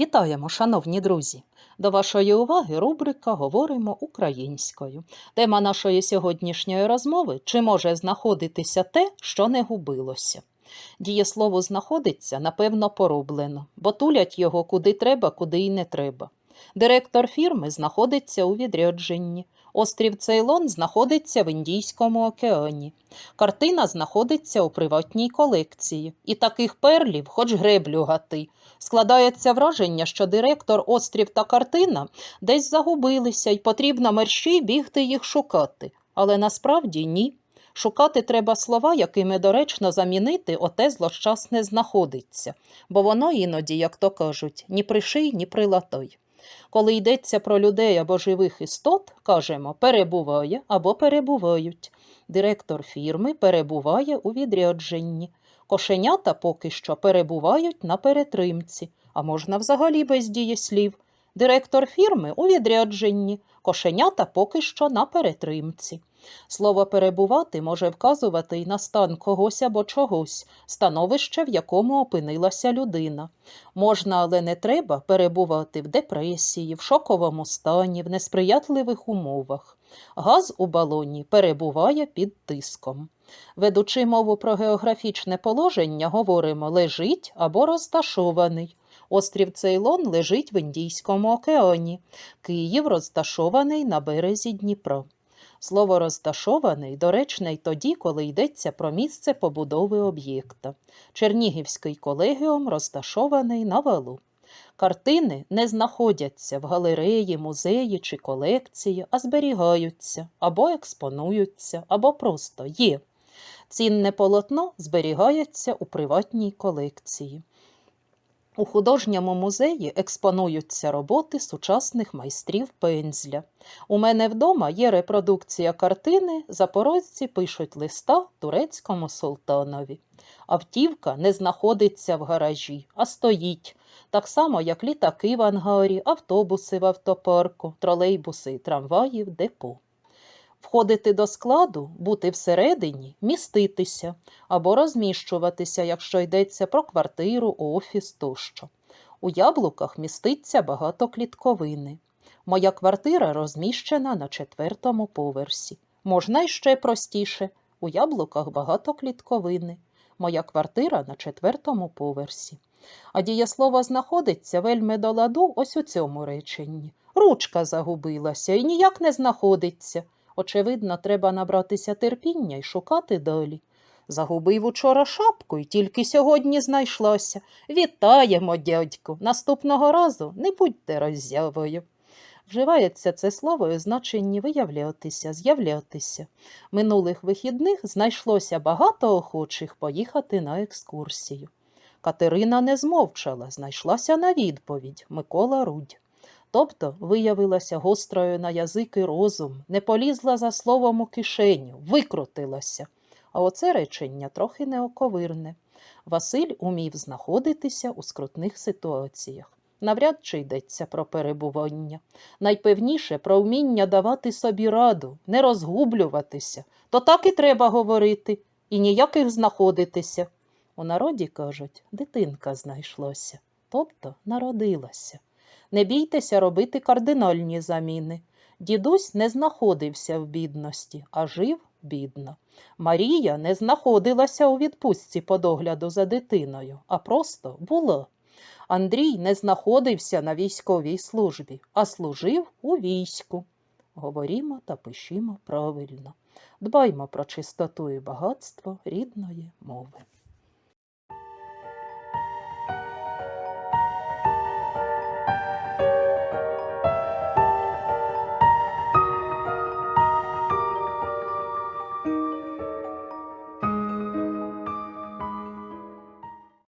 Вітаємо, шановні друзі! До вашої уваги рубрика Говоримо українською. Тема нашої сьогоднішньої розмови чи може знаходитися те, що не губилося. Дієслово знаходиться, напевно, пороблено, бо тулять його куди треба, куди й не треба. Директор фірми знаходиться у відрядженні. Острів Цейлон знаходиться в Індійському океані. Картина знаходиться у приватній колекції. І таких перлів, хоч греблю гати. Складається враження, що директор, острів та картина десь загубилися і потрібно мерщій бігти їх шукати. Але насправді ні. Шукати треба слова, якими доречно замінити оте злощасне знаходиться, бо воно іноді, як то кажуть, ні приший, ні прилатай. Коли йдеться про людей або живих істот, кажемо перебуває або перебувають. Директор фірми перебуває у відрядженні. Кошенята поки що перебувають на перетримці, а можна взагалі без дієслів. Директор фірми у відрядженні, кошенята поки що на перетримці. Слово перебувати може вказувати й на стан когось або чогось, становище, в якому опинилася людина. Можна, але не треба перебувати в депресії, в шоковому стані, в несприятливих умовах. Газ у балоні перебуває під тиском. Ведучи мову про географічне положення, говоримо лежить або розташований. Острів Цейлон лежить в Індійському океані. Київ розташований на березі Дніпра. Слово розташований доречне й тоді, коли йдеться про місце побудови об'єкта. Чернігівський колегіум розташований на валу. Картини не знаходяться в галереї, музеї чи колекції, а зберігаються або експонуються, або просто є. Цінне полотно зберігається у приватній колекції. У художньому музеї експонуються роботи сучасних майстрів пензля. У мене вдома є репродукція картини Запорожці пишуть листа турецькому султанові. Автівка не знаходиться в гаражі, а стоїть, так само, як літаки в ангарі, автобуси в автопарку, тролейбуси трамваї в депо. Входити до складу, бути всередині, міститися або розміщуватися, якщо йдеться про квартиру, офіс тощо. У яблуках міститься багато клітковини. Моя квартира розміщена на четвертому поверсі. Можна ще простіше. У яблуках багато клітковини. Моя квартира на четвертому поверсі. А дієслово знаходиться вельми до ладу ось у цьому реченні. Ручка загубилася і ніяк не знаходиться. Очевидно, треба набратися терпіння і шукати далі. Загубив учора шапку і тільки сьогодні знайшлася. Вітаємо, дядьку. Наступного разу не будьте роззявою. Вживається це слово у значенні виявлятися, з'являтися. Минулих вихідних знайшлося багато охочих поїхати на екскурсію. Катерина не змовчала, знайшлася на відповідь Микола Рудь. Тобто виявилася гострою на язик і розум, не полізла за словом у кишеню, викрутилася. А оце речення трохи неоковирне. Василь умів знаходитися у скрутних ситуаціях. Навряд чи йдеться про перебування. Найпевніше про вміння давати собі раду, не розгублюватися. То так і треба говорити, і ніяких знаходитися. У народі кажуть, дитинка знайшлося, тобто народилася. Не бійтеся робити кардинальні заміни. Дідусь не знаходився в бідності, а жив бідно. Марія не знаходилася у відпустці по догляду за дитиною, а просто була. Андрій не знаходився на військовій службі, а служив у війську. Говорімо та пишімо правильно. Дбаймо про чистоту і багатство рідної мови.